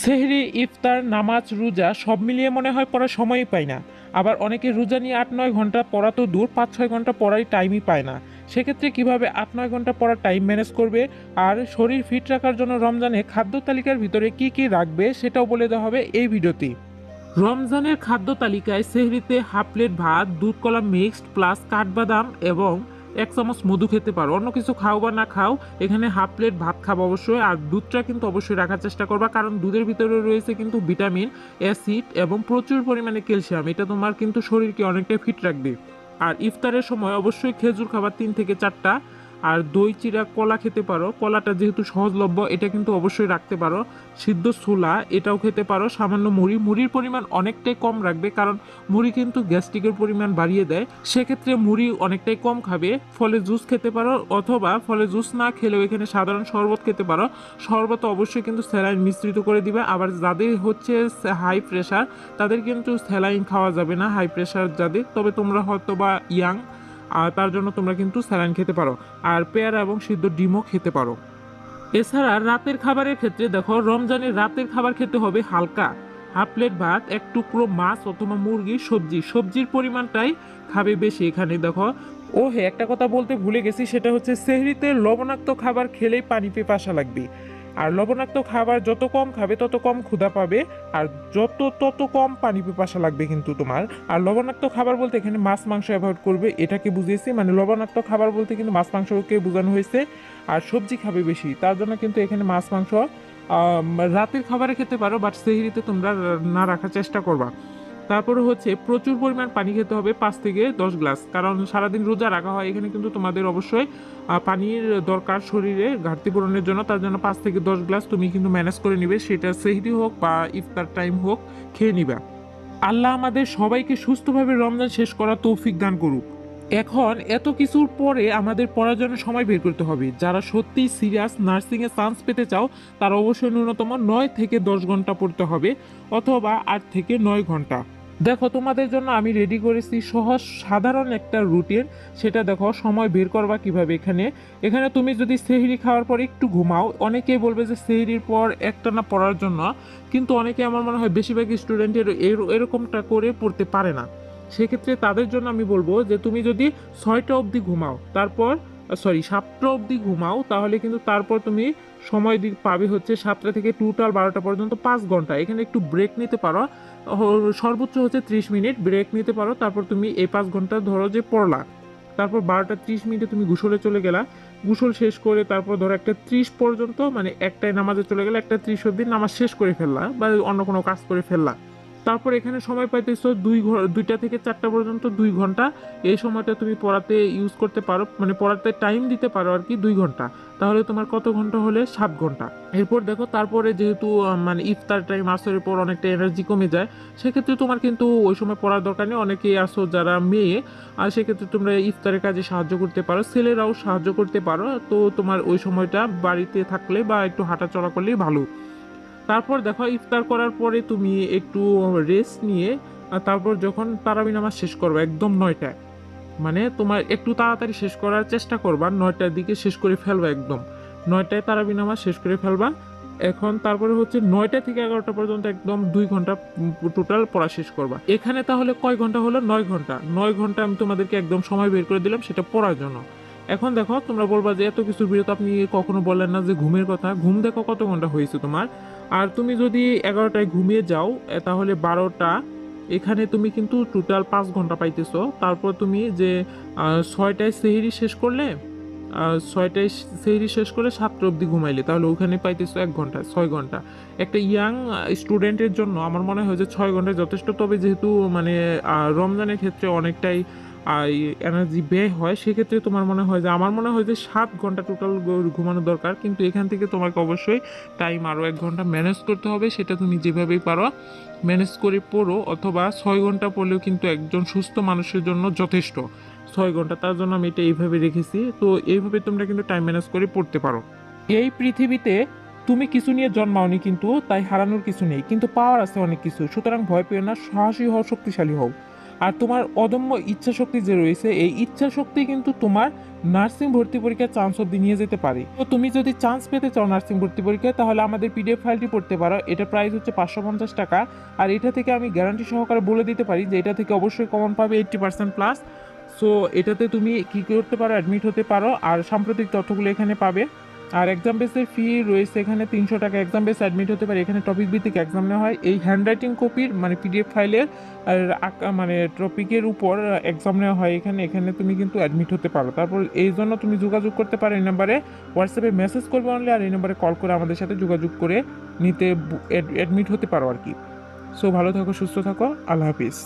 সেহরি, ইফতার, নামাজ, রোজা, সব মিলিয়ে মনে হয় পড়ার সময়ই পায় না। আবার অনেকে রোজা নিয়ে আট, নয় ঘণ্টা পড়া তো দূর, পাঁচ, ছয় ঘণ্টা পড়ার টাইমই পায় না। সেক্ষেত্রে কীভাবে আট, নয় ঘণ্টা পড়ার টাইম ম্যানেজ করবে? আর শরীর ফিট রাখার জন্য রমজানে খাদ্য তালিকার ভিতরে কি কি রাখবে সেটাও বলে দেওয়া হবে এই ভিডিওতে। রমজানের খাদ্য তালিকায় সেহরিতে হাফ প্লেট ভাত, দুধ, কলা মিক্সড প্লাস কাঠবাদাম এবং এক চামচ মধু খেতে পারো। অন্য কিছু খাও বা না খাও, এখানে হাফ প্লেট ভাত খাব অবশ্যই, আর দুধটা কিন্তু অবশ্যই রাখার চেষ্টা করবা, কারণ দুধের ভিতরে রয়েছে কিন্তু ভিটামিন, অ্যাসিড এবং প্রচুর পরিমাণে ক্যালসিয়াম। এটা তোমার কিন্তু শরীরকে অনেকটাই ফিট রাখবে। আর ইফতারের সময় অবশ্যই খেজুর খাবার তিন থেকে চারটা আর দই চিরা কলা খেতে পারো। কলাটা যেহেতু সহজলভ্য, এটা কিন্তু অবশ্যই রাখতে পারো। সিদ্ধ ছোলা, এটাও খেতে পারো। সামান্য মুড়ি। মুড়ির পরিমাণ অনেকটাই কম রাখবে, কারণ মুড়ি কিন্তু গ্যাস্ট্রিকের পরিমাণ বাড়িয়ে দেয়। সেক্ষেত্রে মুড়ি অনেকটাই কম খাবে। ফলে জুস খেতে পারো, অথবা ফলে জুস না খেলেও এখানে সাধারণ শরবত খেতে পারো। শরবত অবশ্যই কিন্তু স্যালাইন মিশ্রিত করে দিবে। আবার যাদের হচ্ছে হাই প্রেশার, তাদের কিন্তু স্যালাইন খাওয়া যাবে না, হাই প্রেশার যাদের। তবে তোমরা হয়তো বা ইয়াং আর তার জন্য তোমরা কিন্তু স্যালাইন খেতে পারো। আর পেয়ারা এবং সিদ্ধ ডিমও খেতে পারো। এছাড়া রাতের খাবারের ক্ষেত্রে দেখো, রমজানের রাতের খাবার খেতে হবে হালকা। হাফ প্লেট ভাত, এক টুকরো মাছ অথবা মুরগি সবজি। সবজির পরিমাণটাই খাবে বেশি। এখানে দেখো ও হে একটা কথা বলতে ভুলে গেছি, সেটা হচ্ছে সেহরিতে লবণাক্ত খাবার খেলেই পানি পেপাসা লাগবে। আর লবণাক্ত খাবার যত কম খাবে, তত কম ক্ষুধা পাবে, আর যত, তত কম পানি পিপাসা লাগবে কিন্তু তোমার। আর লবণাক্ত খাবার বলতে এখানে মাছ, মাংস অ্যাভয়েড করবে, এটাকে বুঝিয়েছি। মানে লবণাক্ত খাবার বলতে কিন্তু মাছ মাংসকে বোঝানো হয়েছে, আর সবজি খাবে বেশি। তার জন্য কিন্তু এখানে মাছ, মাংস রাতের খাবারে খেতে পারো বাট সেহরিতে তোমরা না রাখার চেষ্টা করবা। তারপরে হচ্ছে প্রচুর পরিমাণ পানি খেতে হবে পাঁচ থেকে দশ গ্লাস। কারণ সারাদিন রোজা রাখা হয়, এখানে কিন্তু তোমাদের অবশ্যই পানির দরকার শরীরে ঘাটতি পূরণের জন্য। তার জন্য পাঁচ থেকে দশ গ্লাস তুমি কিন্তু ম্যানেজ করে নিবে, সেটা সেহরি হোক বা ইফতার টাইম হোক, খেয়ে নিবা। আল্লাহ আমাদের সবাইকে সুস্থভাবে রমজান শেষ করা তৌফিক দান করুক। এখন এত কিছুর পরে আমাদের পড়ার জন্য সময় বের করতে হবে। যারা সত্যিই সিরিয়াস নার্সিংয়ে চান্স পেতে চাও, তারা অবশ্যই ন্যূনতম নয় থেকে দশ ঘণ্টা পড়তে হবে, অথবা আট থেকে নয় ঘণ্টা। দেখো, তোমাদের জন্য আমি রেডি করেছি সহজ সাধারণ একটা রুটিন সেটা দেখো, সময় বের করবা কীভাবে এখানে। এখানে তুমি যদি সেহরি খাওয়ার পর একটু ঘুমাও, অনেকেই বলবে যে সেহরির পর একটানা পড়ার জন্য, কিন্তু অনেকে আমার মনে হয় বেশিরভাগ স্টুডেন্টের এরকমটা করে পড়তে পারে না। সেক্ষেত্রে তাদের জন্য আমি বলব যে তুমি যদি ছয়টা অবধি ঘুমাও, তারপর সরি সাতটা অবধি ঘুমাও, তাহলে কিন্তু তারপর তুমি সময় পাবে হচ্ছে সাতটা থেকে টোটাল বারোটা পর্যন্ত পাঁচ ঘণ্টা। এখানে একটু ব্রেক নিতে পারো। সর্বোচ্চ হচ্ছে ত্রিশ মিনিট ব্রেক নিতে পারো, তারপর তুমি এই পাঁচ ঘণ্টা ধরো যে পড়লা। তারপর বারোটা ত্রিশ মিনিটে তুমি গুসলে চলে গেলা। গুসল শেষ করে তারপর ধরো একটা ত্রিশ পর্যন্ত মানে একটাই নামাজে চলে গেলে, একটা ত্রিশ অব্দি নামাজ শেষ করে ফেললা, বা অন্য কোনো কাজ করে ফেললা। তারপর এখানে সময় পাইতেছো দুই দুইটা থেকে চারটা পর্যন্ত দুই ঘণ্টা। এই সময়টা তুমি পড়াতে ইউজ করতে পারো মানে পড়াতে টাইম দিতে পারো আর কি দুই ঘণ্টা। তাহলে তোমার কত ঘণ্টা হলে? সাত ঘণ্টা। এরপর দেখো তারপরে যেহেতু মানে ইফতার টাইম আসরের পর অনেকটা এনার্জি কমে যায়, সেক্ষেত্রে তোমার কিন্তু ওই সময় পড়ার দরকার নেই। অনেকেই আসো যারা মেয়ে, আর সেক্ষেত্রে তোমরা ইফতারের কাজে সাহায্য করতে পারো, ছেলেরাও সাহায্য করতে পারো। তো তোমার ওই সময়টা বাড়িতে থাকলে বা একটু হাঁটাচলা করলেই ভালো। তারপর দেখো ইফতার করার পরে তুমি একটু রেস্ট নিয়ে তারপর যখন তারাবি নামাজ শেষ করবে, একদম নয়টায়। মানে তোমার একটু তাড়াতাড়ি শেষ করার চেষ্টা করবা, নয়টার দিকে শেষ করে ফেলবা একদম। নয়টায় তারাবি নামাজ শেষ করে ফেলবা। এখন তারপরে হচ্ছে নয়টা থেকে এগারোটা পর্যন্ত একদম দুই ঘণ্টা টোটাল পড়া শেষ করবা। এখানে তাহলে কয় ঘণ্টা হলো? নয় ঘণ্টা। নয় ঘণ্টা আমি তোমাদেরকে একদম সময় বের করে দিলাম, সেটা পড়ার জন্য। এখন দেখো, তোমরা বলবা যে এত কিছুর বিরত আপনি কখনো বললেন না যে ঘুমের কথা। ঘুম দেখো কত ঘণ্টা হয়েছে তোমার? আর তুমি যদি এগারোটায় ঘুমিয়ে যাও তাহলে বারোটা, এখানে তুমি কিন্তু টোটাল পাঁচ ঘণ্টা পাইতেছো। তারপর তুমি যে ছয়টায় সেহেরি শেষ করলে ছয়টায় সেহেরি শেষ করে সাতটা অবধি ঘুমাইলে, তাহলে ওখানে পাইতেছো এক ঘণ্টা, ছয় ঘণ্টা। একটা ইয়াং স্টুডেন্টের জন্য আমার মনে হয় যে ছয় ঘণ্টা যথেষ্ট, তবে যেহেতু মানে রমজানের ক্ষেত্রে অনেকটাই এনার্জি ব্যয় হয়, সেক্ষেত্রে তোমার মনে হয় যে, আমার মনে হয় যে সাত ঘণ্টা টোটাল ঘুমানো দরকার। কিন্তু এখান থেকে তোমাকে অবশ্যই টাইম আরও এক ঘণ্টা ম্যানেজ করতে হবে। সেটা তুমি যেভাবেই পারো ম্যানেজ করে পড়ো। অথবা ছয় ঘণ্টা পড়লেও কিন্তু একজন সুস্থ মানুষের জন্য যথেষ্ট। ছয় ঘণ্টা, তার জন্য আমি এটা এইভাবে রেখেছি। তো এইভাবে তোমরা কিন্তু টাইম ম্যানেজ করে পড়তে পারো। এই পৃথিবীতে তুমি কিছু নিয়ে জন্মাওনি কিন্তু, তাই হারানোর কিছু নেই। কিন্তু পাওয়ার আছে অনেক কিছু। সুতরাং ভয় পেও না, সাহসী হও, শক্তিশালী হও। আর তোমার অদম্য ইচ্ছা শক্তি যে রয়েছে, এই ইচ্ছা শক্তি কিন্তু তোমার নার্সিং ভর্তি পরীক্ষায় চান্স অব্দি নিয়ে যেতে পারে। তো তুমি যদি চান্স পেতে চাও নার্সিং ভর্তি পরীক্ষায়, তাহলে আমাদের পিডিএফ ফাইলটি পড়তে পারো। এটা প্রাইস হচ্ছে পাঁচশো পঞ্চাশ টাকা। আর এটা থেকে আমি গ্যারান্টি সহকারে বলে দিতে পারি যে এটা থেকে অবশ্যই কমন পাবে এইট্টি পার্সেন্ট প্লাস সো এটাতে তুমি কি করতে পারো অ্যাডমিট হতে পারো। আর সাম্প্রতিক তথ্যগুলো এখানে পাবে। আর এক্সাম বেসের ফি রয়েছে এখানে তিনশো টাকা। এক্সাম বেস অ্যাডমিট হতে পারে। এখানে টপিক ভিত্তিক এক্সাম নেওয়া হয়। এই হ্যান্ডরাইটিং কপির মানে পিডিএফ ফাইলের মানে টপিকের উপর এক্সাম নেওয়া হয় এখানে। এখানে তুমি কিন্তু অ্যাডমিট হতে পারো। তারপর এই জন্য তুমি যোগাযোগ করতে পারো এই নাম্বারে হোয়াটসঅ্যাপে মেসেজ করবে অনলি আর এই নাম্বারে কল করে আমাদের সাথে যোগাযোগ করে নিতে অ্যাডমিট হতে পারো আর কি। সো ভালো থাকো, সুস্থ থাকো। আল্লাহ হাফিজ।